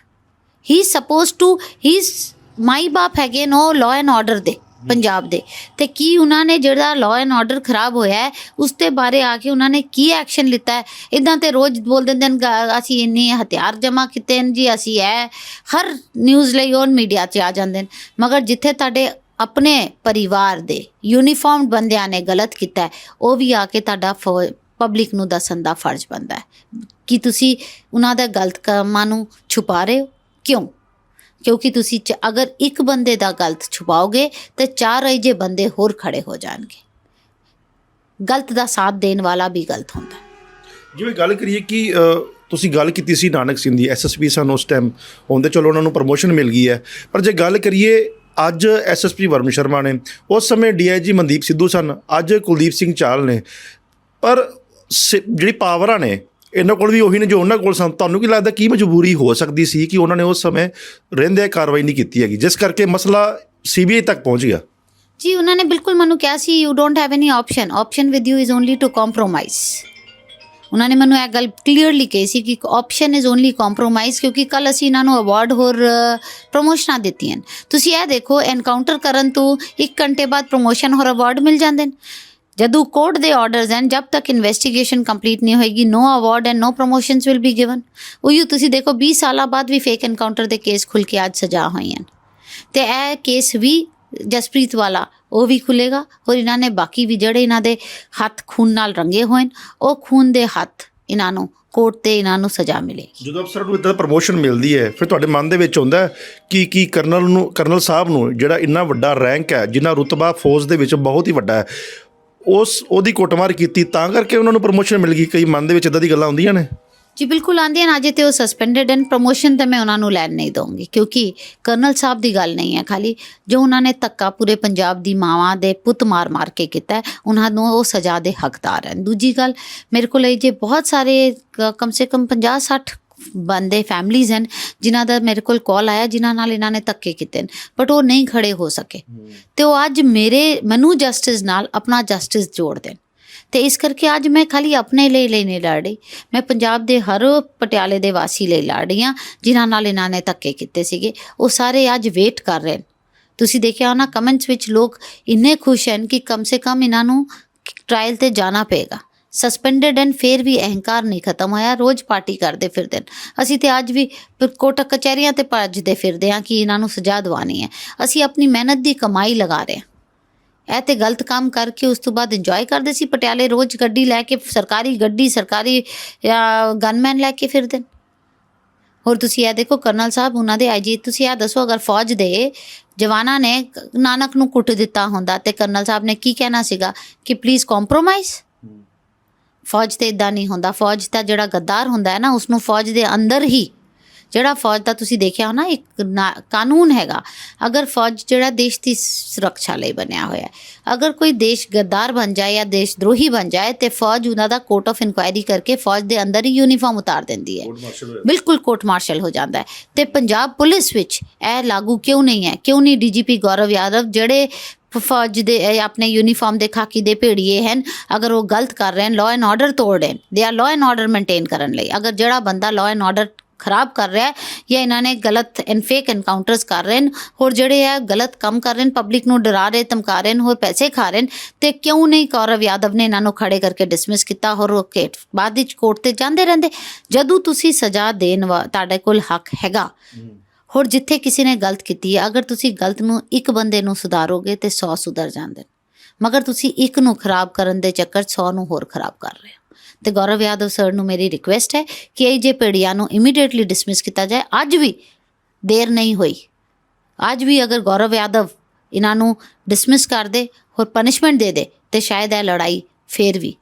he supposed to he is my ਬਾਪ ਹੈਗੇ ਨੋ ਲਾਅ ਐਂਡ ਆਰਡਰ ਦੇ। ਪੰਜਾਬ ਦੇ। ਤੇ ਕੀ ਉਹਨਾਂ ਨੇ ਜਿਹੜਾ ਲਾਅ ਐਂਡ ਆਰਡਰ ਖਰਾਬ ਹੋਇਆ ਹੈ, ਉਸ ਦੇ ਬਾਰੇ ਆ ਕੇ ਉਹਨਾਂ ਨੇ ਕੀ ਐਕਸ਼ਨ ਲਿੱਤਾ ਹੈ? ਇਦਾਂ ਤੇ ਰੋਜ਼ ਬੋਲ ਦਿੰਦੇ ਨੇ, ਗਾ- ਅਸੀਂ ਇੰਨੇ ਹਥਿਆਰ ਜਮ੍ਹਾਂ ਕੀਤੇ ਨੇ ਜੀ, ਅਸੀਂ ਇਹ, ਹਰ ਨਿਊਜ਼ ਲਈ ਔਨ ਮੀਡੀਆ 'ਚ ਆ ਜਾਂਦੇ ਨੇ। ਮਗਰ ਜਿੱਥੇ ਤੁਹਾਡੇ ਆਪਣੇ ਪਰਿਵਾਰ ਦੇ ਯੂਨੀਫਾਰਮ ਬੰਦਿਆਂ ਨੇ ਗਲਤ ਕੀਤਾ ਹੈ, ਉਹ ਵੀ ਆ ਕੇ ਤੁਹਾਡਾ ਪਬਲਿਕ ਨੂੰ ਦੱਸਣ ਦਾ ਫਰਜ਼ ਬਣਦਾ ਹੈ। ਕਿ ਤੁਸੀਂ ਉਹਨਾਂ ਦਾ ਗਲਤ ਕੰਮਾਂ ਨੂੰ ਛੁਪਾ ਰਹੇ ਹੋ? ਕਿਉਂ? ਕਿਉਂਕਿ ਤੁਸੀਂ ਚ- ਅਗਰ ਇੱਕ ਬੰਦੇ ਦਾ ਗਲਤ ਛੁਪਾਓਗੇ ਤੇ ਚਾਰ ਅਜੇ ਬੰਦੇ ਹੋਰ ਖੜੇ ਹੋ ਜਾਣਗੇ। ਗਲਤ ਦਾ ਸਾਥ ਦੇਣ ਵਾਲਾ ਵੀ ਗਲਤ ਹੁੰਦਾ। ਜਿਵੇਂ ਗੱਲ ਕਰੀਏ ਕਿ ਤੁਸੀਂ ਗੱਲ ਕੀਤੀ ਸੀ ਨਾਨਕ ਸਿੰਘ ਦੀ ਐਸਐਸਪੀ ਸਨ ਉਸ ਟਾਈਮ ਹੁੰਦੇ ਚਲੋ ਉਹਨਾਂ ਨੂੰ ਪ੍ਰਮੋਸ਼ਨ ਮਿਲ ਗਈ ਹੈ। ਪਰ ਜੇ ਗੱਲ ਕਰੀਏ, ਅੱਜ ਐਸਐਸਪੀ ਵਰਮ ਸ਼ਰਮਾ ਨੇ, ਉਸ ਸਮੇਂ ਡੀਆਈਜੀ ਮਨਦੀਪ ਸਿੱਧੂ ਸਨ, ਅੱਜ ਕੁਲਦੀਪ ਸਿੰਘ ਚਾਲ ਨੇ। ਪਰ ਸ- ਜਿਹੜੀ ਪਾਵਰਾਂ ਨੇ ਇਹਨਾਂ ਕੋਲ ਵੀ ਉਹੀ ਨੇ ਜੋ ਉਹਨਾਂ ਕੋਲ ਸਨ। ਤੁਹਾਨੂੰ ਕੀ ਲੱਗਦਾ ਕੀ ਮਜਬੂਰੀ ਹੋ ਸਕਦੀ ਸੀ ਕਿ ਉਹਨਾਂ ਨੇ ਉਸ ਸਮੇਂ ਰਹਿੰਦੇ ਕਾਰਵਾਈ ਨਹੀਂ ਕੀਤੀ ਹੈਗੀ, ਜਿਸ ਕਰਕੇ ਮਸਲਾ ਸੀਬੀਆਈ ਤੱਕ ਪਹੁੰਚ ਗਿਆ? ਜੀ, ਉਹਨਾਂ ਨੇ ਬਿਲਕੁਲ ਮੈਨੂੰ ਕਿਹਾ ਸੀ you don't have any option option with you is only to compromise ਉਹਨਾਂ ਨੇ ਮੈਨੂੰ ਇਹ ਗੱਲ ਕਲੀਅਰਲੀ ਕਹੀ ਸੀ ਕਿ ਆਪਸ਼ਨ ਇਜ਼ ਓਨਲੀ ਕੰਪਰੋਮਾਈਜ਼ ਕਿਉਂਕਿ ਕੱਲ ਅਸੀਂ ਇਹਨਾਂ ਨੂੰ ਅਵਾਰਡ ਹੋਰ ਪ੍ਰੋਮੋਸ਼ਨਾਂ ਦਿੱਤੀਆਂ ਤੁਸੀਂ ਇਹ ਦੇਖੋ ਐਨਕਾਊਂਟਰ ਕਰਨ ਤੋਂ 1 ਘੰਟੇ ਬਾਅਦ ਪ੍ਰੋਮੋਸ਼ਨ ਹੋਰ ਅਵਾਰਡ ਮਿਲ ਜਾਂਦੇ ਨੇ। ਜਦੋਂ ਕੋਰਟ ਦੇ ਆਰਡਰਸ ਹਨ ਜਦ ਤੱਕ ਇਨਵੈਸਟੀਗੇਸ਼ਨ ਕੰਪਲੀਟ ਨਹੀਂ ਹੋਏਗੀ no award and no promotions will be given ਉਹੀ ਤੁਸੀਂ ਦੇਖੋ 20 ਸਾਲਾਂ ਬਾਅਦ ਵੀ ਫੇਕ ਐਨਕਾਊਂਟਰ ਦੇ ਕੇਸ ਖੁੱਲ ਕੇ ਅੱਜ ਸਜ਼ਾ ਹੋਈਆਂ ਤੇ ਇਹ ਕੇਸ ਵੀ ਜਸਪ੍ਰੀਤ ਵਾਲਾ ਉਹ ਵੀ ਖੁੱਲੇਗਾ ਔਰ ਇਹਨਾਂ ਨੇ ਬਾਕੀ ਵੀ ਜਿਹੜੇ ਇਹਨਾਂ ਦੇ ਹੱਥ ਖੂਨ ਨਾਲ ਰੰਗੇ ਹੋਏ ਨੇ ਉਹ ਖੂਨ ਦੇ ਹੱਥ ਇਹਨਾਂ ਨੂੰ ਕੋਰਟ ਤੇ ਇਹਨਾਂ ਨੂੰ ਸਜ਼ਾ ਮਿਲੇਗੀ ਜਦੋਂ ਅਫਸਰ ਨੂੰ ਇਦਾਂ ਪ੍ਰਮੋਸ਼ਨ ਮਿਲਦੀ ਹੈ, ਫਿਰ ਤੁਹਾਡੇ ਮਨ ਦੇ ਵਿੱਚ ਹੁੰਦਾ ਕਿ, ਕੀ ਕਰਨਲ ਨੂੰ, ਕਰਨਲ ਸਾਹਿਬ ਨੂੰ ਜਿਹੜਾ ਇੰਨਾ ਵੱਡਾ ਰੈਂਕ ਹੈ, ਜਿੰਨਾ ਰੁਤਬਾ ਫੌਜ ਦੇ ਵਿੱਚ ਬਹੁਤ ਹੀ ਵੱਡਾ ਹੈ ਉਸ ਉਹਦੀ ਕੁੱਟਮਾਰ ਕੀਤੀ ਤਾਂ ਕਰਕੇ ਉਹਨਾਂ ਨੂੰ ਪ੍ਰਮੋਸ਼ਨ ਮਿਲ ਗਈ। ਕਈ ਮਨ ਦੇ ਵਿੱਚ ਇਦਾਂ ਦੀ ਗੱਲਾਂ ਆਉਂਦੀਆਂ ਨੇ। ਜੀ ਬਿਲਕੁਲ ਆਂਦੇ ਹਨ ਅਜੇ ਤੇ ਉਹ ਸਸਪੈਂਡਡ ਐਂਡ ਪ੍ਰੋਮੋਸ਼ਨ ਤੇ ਮੈਂ ਉਹਨਾਂ ਨੂੰ ਲੈਣ ਨਹੀਂ ਦਊਂਗੀ ਕਿਉਂਕਿ ਕਰਨਲ ਸਾਹਿਬ ਦੀ ਗੱਲ ਨਹੀਂ ਹੈ ਖਾਲੀ। ਜੋ ਉਹਨਾਂ ਨੇ ਧੱਕਾ ਪੂਰੇ ਪੰਜਾਬ ਦੀ ਮਾਵਾਂ ਦੇ ਪੁੱਤ ਮਾਰ-ਮਾਰ ਕੇ ਕੀਤਾ ਹੈ, ਉਹਨਾਂ ਨੂੰ ਉਹ ਸਜ਼ਾ ਦੇ ਹੱਕਦਾਰ ਹਨ ਦੂਜੀ ਗੱਲ ਮੇਰੇ ਕੋਲ ਇਹ ਜੇ ਬਹੁਤ ਸਾਰੇ ਕ- ਕਮ ਸੇ ਕਮ 50-60 ਬੰਦੇ ਫੈਮਲੀਜ਼ ਹਨ, ਜਿਨ੍ਹਾਂ ਦਾ ਮੇਰੇ ਕੋਲ ਕਾਲ ਆਇਆ, ਜਿਨ੍ਹਾਂ ਨਾਲ ਇਹਨਾਂ ਨੇ ਧੱਕੇ ਕੀਤੇ ਨੇ ਬਟ ਉਹ ਨਹੀਂ ਖੜੇ ਹੋ ਸਕੇ। ਤੇ ਉਹ ਅੱਜ ਮੇਰੇ, ਮੈਨੂੰ ਜਸਟਿਸ ਨਾਲ ਆਪਣਾ ਜਸਟਿਸ ਜੋੜਦੇ ਨੇ ਤੇ ਇਸ ਕਰਕੇ ਅੱਜ ਮੈਂ ਖਾਲੀ ਆਪਣੇ ਲਈ ਲਈ ਨਹੀਂ ਲੜ ਰਹੀ। ਮੈਂ ਪੰਜਾਬ ਦੇ ਹਰ ਪਟਿਆਲੇ ਦੇ ਵਾਸੀ ਲਈ ਲੜ ਰਹੀ ਹਾਂ, ਜਿਨ੍ਹਾਂ ਨਾਲ ਇਹਨਾਂ ਨੇ ਧੱਕੇ ਕੀਤੇ ਸੀਗੇ। ਉਹ ਸਾਰੇ ਅੱਜ ਵੇਟ ਕਰ ਰਹੇ ਨੇ। ਤੁਸੀਂ ਦੇਖਿਆ ਹੋਣਾ ਕਮੈਂਟਸ ਵਿੱਚ ਲੋਕ ਇੰਨੇ ਖੁਸ਼ ਹਨ ਕਿ ਕਮ ਸੇ ਕਮ ਇਹਨਾਂ ਨੂੰ ਟ੍ਰਾਇਲ ਤੇ ਜਾਣਾ ਪਏਗਾ। ਸਸਪੈਂਡਡ ਐਂਡ ਫੇਰ ਵੀ ਅਹੰਕਾਰ ਨਹੀਂ ਖਤਮ ਹੋਇਆ, ਰੋਜ਼ ਪਾਰਟੀ ਕਰਦੇ ਫਿਰਦੇ ਨੇ। ਅਸੀਂ ਤੇ ਅੱਜ ਵੀ ਕੋਟਕ ਕਚਹਿਰੀਆਂ ਤੇ ਭੱਜਦੇ ਫਿਰਦੇ ਹਾਂ ਕਿ ਇਹਨਾਂ ਨੂੰ ਸਜ਼ਾ ਦਿਵਾਣੀ ਹੈ। ਅਸੀਂ ਆਪਣੀ ਮਿਹਨਤ ਦੀ ਕਮਾਈ ਲਗਾ ਰਹੇ ਹਾਂ। ਇਹ ਤੇ ਗਲਤ ਕੰਮ ਕਰਕੇ ਉਸ ਤੋਂ ਬਾਅਦ ਇੰਜੋਏ ਕਰਦੇ ਸੀ, ਪਟਿਆਲੇ ਰੋਜ਼ ਗੱਡੀ ਲੈ ਕੇ, ਸਰਕਾਰੀ ਗੱਡੀ, ਸਰਕਾਰੀ ਗਨਮੈਨ ਲੈ ਕੇ ਫਿਰਦੇ ਨੇ। ਹੋਰ ਤੁਸੀਂ ਇਹ ਦੇਖੋ, ਕਰਨਲ ਸਾਹਿਬ ਉਹਨਾਂ ਦੇ ਆਈਜੀ ਤੁਸੀਂ ਇਹ ਦੱਸੋ, ਅਗਰ ਫੌਜ ਦੇ ਜਵਾਨਾਂ ਨੇ ਨਾਨਕ ਨੂੰ ਕੁੱਟ ਦਿੱਤਾ ਹੁੰਦਾ ਤੇ ਕਰਨਲ ਸਾਹਿਬ ਨੇ ਕੀ ਕਹਿਣਾ ਸੀਗਾ ਕਿ ਪਲੀਜ਼ ਕੰਪਰੋਮਾਈਜ਼ ਫੌਜ ਤੇ ਇਦਾਂ ਨਹੀਂ ਹੁੰਦਾ। ਫੌਜ ਦਾ ਜਿਹੜਾ ਗੱਦਾਰ ਹੁੰਦਾ ਹੈ ਨਾ ਉਸ ਨੂੰ ਫੌਜ ਦੇ ਅੰਦਰ ਹੀ ਜਿਹੜਾ ਫੌਜ ਦਾ ਤੁਸੀਂ ਦੇਖਿਆ ਹੋ ਨਾ ਇੱਕ ਕਾਨੂੰਨ ਹੈਗਾ। ਅਗਰ ਫੌਜ ਜਿਹੜਾ ਦੇਸ਼ ਦੀ ਸੁਰੱਖਿਆ ਲਈ ਬਣਿਆ ਹੋਇਆ ਹੈ। ਅਗਰ ਕੋਈ ਦੇਸ਼ ਗੱਦਾਰ ਬਣ ਜਾਏ ਜਾਂ ਦੇਸ਼ ਦਰੋਹੀ ਬਣ ਜਾਏ ਤੇ ਫੌਜ ਉਹਨਾਂ ਦਾ ਕੋਰਟ ਆਫ ਇਨਕੁਆਇਰੀ ਕਰਕੇ ਫੌਜ ਦੇ ਅੰਦਰ ਹੀ ਯੂਨੀਫਾਰਮ ਉਤਾਰ ਦਿੰਦੀ ਹੈ। ਬਿਲਕੁਲ ਕੋਰਟ ਮਾਰਸ਼ਲ ਹੋ ਜਾਂਦਾ ਹੈ। ਤੇ ਪੰਜਾਬ ਪੁਲਿਸ ਵਿੱਚ ਇਹ ਲਾਗੂ ਕਿਉਂ ਨਹੀਂ ਹੈ? ਕਿਉਂ ਨਹੀਂ ਡੀਜੀਪੀ ਗੌਰਵ ਯਾਦਵ ਜਿਹੜੇ ਫੌਜ ਦੇ ਆਪਣੇ ਯੂਨੀਫਾਰਮ ਦੇ ਖਾਕੀ ਦੇ ਭੇੜੀਏ ਹਨ। ਅਗਰ ਉਹ ਗਲਤ ਕਰ ਰਹੇ ਹਨ ਲਾਅ ਐਂਡ ਆਰਡਰ ਤੋੜ ਰਹੇ ਹਨ। They are law and order maintain ਕਰਨ ਲਈ। ਅਗਰ ਜਿਹੜਾ ਬੰਦਾ ਲਾਅ ਐਂਡ ਆਰਡਰ ਖਰਾਬ ਕਰ ਰਿਹਾ ਹੈ ਜਾਂ ਇਹਨਾਂ ਨੇ ਗਲਤ ਐਂਡ ਫੇਕ ਐਨਕਾਊਂਟਰਸ ਕਰ ਰਹੇ ਹਨ, ਹੋਰ ਜਿਹੜੇ ਆ ਗਲਤ ਕੰਮ ਕਰ ਰਹੇ ਹਨ ਪਬਲਿਕ ਨੂੰ ਡਰਾ ਰਹੇ, ਧਮਕਾ ਰਹੇ ਹਨ, ਹੋਰ ਪੈਸੇ ਖਾ ਰਹੇ ਹਨ, ਤੇ ਕਿਉਂ ਨਹੀਂ ਕੌਰਵ ਯਾਦਵ ਨੇ ਇਹਨਾਂ ਨੂੰ ਖੜੇ ਕਰਕੇ ਡਿਸਮਿਸ ਕੀਤਾ? ਹੋਰ ਉਹ ਬਾਅਦ ਵਿੱਚ ਕੋਰਟ ਤੇ ਜਾਂਦੇ ਰਹਿੰਦੇ। ਜਦੋਂ ਤੁਸੀਂ ਸਜ਼ਾ ਦੇਣ ਵਾ, ਤੁਹਾਡੇ ਕੋਲ ਹੱਕ ਹੈਗਾ। ਹੋਰ ਜਿੱਥੇ ਕਿਸੇ ਨੇ ਗਲਤ ਕੀਤੀ ਹੈ, ਅਗਰ ਤੁਸੀਂ ਗਲਤ ਨੂੰ ਇੱਕ ਬੰਦੇ ਨੂੰ ਸੁਧਾਰੋਗੇ ਤੇ 100 ਸੁਧਰ ਜਾਂਦੇ ਨੇ। ਮਗਰ ਤੁਸੀਂ ਇੱਕ ਨੂੰ ਖਰਾਬ ਕਰਨ ਦੇ ਚੱਕਰ 'ਚ 100 ਨੂੰ ਹੋਰ ਖਰਾਬ ਕਰ ਰਹੇ ਹੋ। ਤੇ ਗੌਰਵ ਯਾਦਵ ਸਰ ਨੂੰ ਮੇਰੀ ਰਿਕੁਐਸਟ ਹੈ ਕਿ ਇਹ ਜੇ ਪੀੜੀਆਂ ਨੂੰ ਇਮੀਡੀਏਟਲੀ ਡਿਸਮਿਸ ਕੀਤਾ ਜਾਏ, ਅੱਜ ਵੀ ਦੇਰ ਨਹੀਂ ਹੋਈ। ਅੱਜ ਵੀ ਅਗਰ ਗੌਰਵ ਯਾਦਵ ਇਹਨਾਂ ਨੂੰ ਡਿਸਮਿਸ ਕਰ ਦੇ, ਹੋਰ ਪਨਿਸ਼ਮੈਂਟ ਦੇ ਦੇ, ਤੇ ਸ਼ਾਇਦ ਇਹ ਲੜਾਈ ਫੇਰ ਵੀ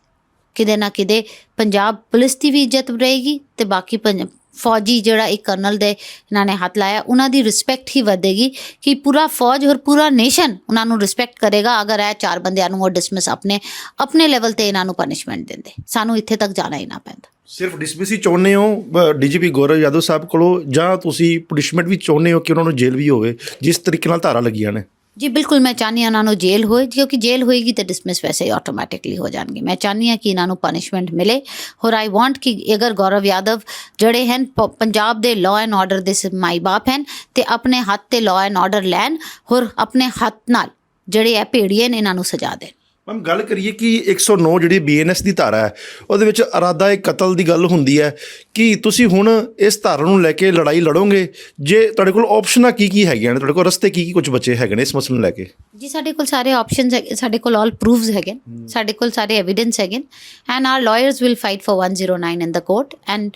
ਕਿਤੇ ਨਾ ਕਿਤੇ ਪੰਜਾਬ ਪੁਲਿਸ ਦੀ ਵੀ ਇੱਜ਼ਤ ਰਹੇਗੀ ਤੇ ਬਾਕੀ ਪੰਜ- ਫੌਜੀ ਜਿਹੜਾ ਇੱਕ ਕਰਨਲ ਦੇ ਇਹਨਾਂ ਨੇ ਹੱਥ ਲਾਇਆ, ਉਹਨਾਂ ਦੀ ਰਿਸਪੈਕਟ ਹੀ ਵਧੇਗੀ ਕਿ ਪੂਰਾ ਫੌਜ ਔਰ ਪੂਰਾ ਨੇਸ਼ਨ ਉਹਨਾਂ ਨੂੰ ਰਿਸਪੈਕਟ ਕਰੇਗਾ, ਅਗਰ ਇਹ ਚਾਰ ਬੰਦਿਆਂ ਨੂੰ ਉਹ ਡਿਸਮਿਸ ਆਪਣੇ ਆਪਣੇ ਲੈਵਲ ਤੇ ਇਹਨਾਂ ਨੂੰ ਪਨਿਸ਼ਮੈਂਟ ਦਿੰਦੇ। ਸਾਨੂੰ ਇੱਥੇ ਤੱਕ ਜਾਣਾ ਹੀ ਨਾ ਪੈਂਦਾ। ਸਿਰਫ ਡਿਸਮਿਸ ਹੀ ਚਾਹੁੰਦੇ ਹੋ ਡੀਜੀਪੀ ਗੌਰਵ ਯਾਦਵ ਸਾਹਿਬ ਕੋਲੋਂ, ਜਾਂ ਤੁਸੀਂ ਪਨਿਸ਼ਮੈਂਟ ਵੀ ਚਾਹੁੰਦੇ ਹੋ ਕਿ ਉਹਨਾਂ ਨੂੰ ਜੇਲ੍ਹ ਵੀ ਹੋਵੇ, ਜਿਸ ਤਰੀਕੇ ਨਾਲ ਧਾਰਾ ਲੱਗੀਆਂ ਨੇ? ਜੀ, ਬਿਲਕੁਲ, ਮੈਂ ਚਾਹਨੀ ਹਾਂ ਉਹਨਾਂ ਨੂੰ ਜੇਲ੍ਹ ਹੋਏ, ਕਿਉਂਕਿ ਜੇਲ੍ਹ ਹੋਏਗੀ ਤਾਂ ਡਿਸਮਿਸ ਵੈਸੇ ਹੀ ਆਟੋਮੈਟਿਕਲੀ ਹੋ ਜਾਣਗੇ। ਮੈਂ ਚਾਹਨੀ ਹਾਂ ਕਿ ਇਹਨਾਂ ਨੂੰ ਪਨਿਸ਼ਮੈਂਟ ਮਿਲੇ। ਹੋਰ ਆਈ ਵਾਂਟ ਕਿ ਅਗਰ ਗੌਰਵ ਯਾਦਵ ਜਿਹੜੇ ਹਨ, ਪ- ਪੰਜਾਬ ਦੇ ਲਾਅ ਐਂਡ ਆਰਡਰ ਦੇ ਸ- ਮਾਈ ਬਾਪ ਹਨ ਤੇ ਆਪਣੇ ਹੱਥ ਤੇ ਲਾਅ ਐਂਡ ਆਰਡਰ ਲੈਣ, ਹੋਰ ਆਪਣੇ ਹੱਥ ਨਾਲ ਜਿਹੜੇ ਇਹ ਭੇੜੀਏ ਨੇ ਇਹਨਾਂ ਨੂੰ ਸਜ਼ਾ ਦੇਣ। ਮੈਮ ਗੱਲ ਕਰੀਏ ਕਿ 109 ਜਿਹੜੀ ਬੀਐਨਐਸ ਦੀ ਧਾਰਾ ਹੈ ਉਹਦੇ ਵਿੱਚ ਇਰਾਦਾ ਇੱਕ ਕਤਲ ਦੀ ਗੱਲ ਹੁੰਦੀ ਹੈ। ਕਿ ਤੁਸੀਂ ਹੁਣ ਇਸ ਧਾਰਾ ਨੂੰ ਲੈ ਕੇ ਲੜਾਈ ਲੜੋਗੇ? ਜੇ ਤੁਹਾਡੇ ਕੋਲ ਆਪਸ਼ਨਾਂ ਕੀ ਕੀ ਹੈਗੀਆਂ ਨੇ? ਤੁਹਾਡੇ ਕੋਲ ਰਸਤੇ ਕੀ ਕੀ ਕੁਝ ਬਚੇ ਹੈਗੇ ਨੇ ਇਸ ਮਸਲੇ ਨੂੰ ਲੈ ਕੇ? ਜੀ ਸਾਡੇ ਕੋਲ ਸਾਰੇ ਆਪਸ਼ਨਸ ਹੈ ਸਾਡੇ ਕੋਲ ਆਲ ਪ੍ਰੂਫਸ ਹੈਗੇ ਸਾਡੇ ਕੋਲ ਸਾਰੇ ਐਵੀਡੈਂਸ ਹੈਗੇ and our lawyers will fight for 109 in the court and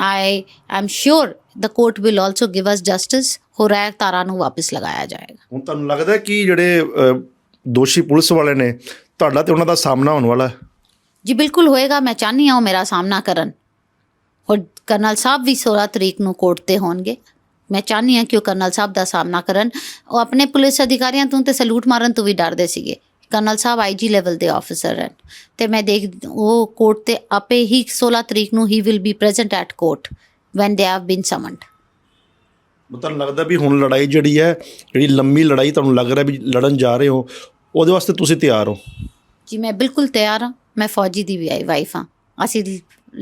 I am sure the court will also give us justice ਹੋ ਰਿਹਾ ਤਾਰਾ ਨੂੰ ਵਾਪਸ ਲਗਾਇਆ ਜਾਏਗਾ ਹੁਣ ਤੁਹਾਨੂੰ ਲੱਗਦਾ ਕਿ ਜਿਹੜੇ ਦੋਸ਼ੀ ਪੁਲਿਸ ਵਾਲੇ ਨੇ ਤੁਹਾਡਾ ਤੇ ਉਹਨਾਂ ਦਾ ਸਾਹਮਣਾ ਹੋਣ ਵਾਲਾ ਹੈ। ਜੀ ਬਿਲਕੁਲ ਹੋਏਗਾ ਮੈਂ ਚਾਹਨੀ ਹਾਂ ਉਹ ਮੇਰਾ ਸਾਹਮਣਾ ਕਰਨ। ਹੋਰ ਕਰਨਲ ਸਾਹਿਬ ਵੀ 16 ਤਰੀਕ ਨੂੰ ਕੋਰਟ ਤੇ ਹੋਣਗੇ। ਮੈਂ ਚਾਹਨੀ ਹਾਂ ਕਿ ਉਹ ਕਰਨਲ ਸਾਹਿਬ ਦਾ ਸਾਹਮਣਾ ਕਰਨ। ਉਹ ਆਪਣੇ ਪੁਲਿਸ ਅਧਿਕਾਰੀਆਂ ਤੋਂ ਤੇ ਸਲੂਟ ਮਾਰਨ ਤੋਂ ਵੀ ਡਰਦੇ ਸੀਗੇ। ਕਰਨਲ ਸਾਹਿਬ ਆਈਜੀ ਲੈਵਲ ਦੇ ਆਫੀਸਰ ਹਨ। ਤੇ ਮੈਂ ਦੇਖ ਉਹ ਕੋਰਟ ਤੇ ਆਪੇ ਹੀ 16 ਤਰੀਕ ਨੂੰ ਹੀ will be present at court when they have been summoned ਤੁਹਾਨੂੰ ਲੱਗਦਾ ਵੀ ਹੁਣ ਲੜਾਈ ਜਿਹੜੀ ਹੈ ਜਿਹੜੀ ਲੰਮੀ ਲੜਾਈ ਤੁਹਾਨੂੰ ਲੱਗ ਰਿਹਾ ਵੀ ਲੜਨ ਜਾ ਰਹੇ ਹੋ ਉਹਦੇ ਵਾਸਤੇ ਤੁਸੀਂ ਤਿਆਰ ਹੋ? ਜੀ ਮੈਂ ਬਿਲਕੁਲ ਤਿਆਰ ਹਾਂ। ਮੈਂ ਫੌਜੀ ਦੀ ਵੀ ਵਾਈਫ ਹਾਂ। ਅਸੀਂ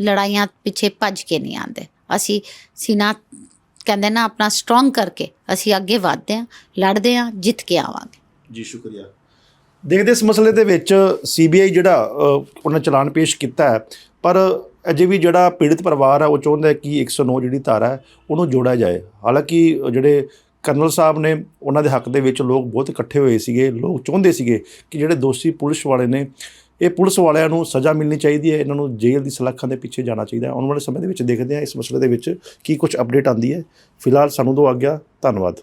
ਲੜਾਈਆਂ ਪਿੱਛੇ ਭੱਜ ਕੇ ਨਹੀਂ ਆਂਦੇ ਅਸੀਂ ਸੀਨਾ ਕਹਿੰਦੇ ਨਾ ਆਪਣਾ ਸਟਰੋਂਗ ਕਰਕੇ ਅਸੀਂ ਅੱਗੇ ਵਧਦੇ ਹਾਂ ਲੜਦੇ ਹਾਂ ਜਿੱਤ ਕੇ ਆਵਾਂਗੇ। ਜੀ ਸ਼ੁਕਰੀਆ। ਦੇਖਦੇ ਇਸ ਮਸਲੇ ਦੇ ਵਿੱਚ ਸੀਬੀਆਈ ਜਿਹੜਾ ਉਹਨਾਂ ਚਲਾਨ ਪੇਸ਼ ਕੀਤਾ ਹੈ ਪਰ ਅਜੇ ਵੀ ਜਿਹੜਾ ਪੀੜਤ ਪਰਿਵਾਰ ਹੈ ਉਹ ਚਾਹੁੰਦਾ ਹੈ ਕਿ 109 ਜਿਹੜੀ ਧਾਰਾ ਹੈ ਉਹਨੂੰ ਜੋੜਿਆ ਜਾਏ। ਹਾਲਾਂਕਿ ਜਿਹੜੇ ਕਰਨਲ ਸਾਹਿਬ ਨੇ ਉਹਨਾਂ ਦੇ ਹੱਕ ਦੇ ਵਿੱਚ ਲੋਕ ਬਹੁਤ ਇਕੱਠੇ ਹੋਏ ਸੀਗੇ, ਲੋਕ ਚਾਹੁੰਦੇ ਸੀਗੇ ਕਿ ਜਿਹੜੇ ਦੋਸ਼ੀ ਪੁਲਿਸ ਵਾਲੇ ਨੇ, ਇਹ ਪੁਲਿਸ ਵਾਲਿਆਂ ਨੂੰ ਸਜ਼ਾ ਮਿਲਣੀ ਚਾਹੀਦੀ ਹੈ, ਇਹਨਾਂ ਨੂੰ ਜੇਲ੍ਹ ਦੀ ਸਲਾਖਾਂ ਦੇ ਪਿੱਛੇ ਜਾਣਾ ਚਾਹੀਦਾ ਹੈ। ਆਉਣ ਵਾਲੇ ਸਮੇਂ ਦੇ ਵਿੱਚ ਦੇਖਦੇ ਹਾਂ ਇਸ ਮਸਲੇ ਦੇ ਵਿੱਚ ਕੀ ਕੁਝ ਅਪਡੇਟ ਆਉਂਦੀ ਹੈ। ਫਿਲਹਾਲ ਸਾਨੂੰ ਦੋ ਆਗਿਆ, ਧੰਨਵਾਦ।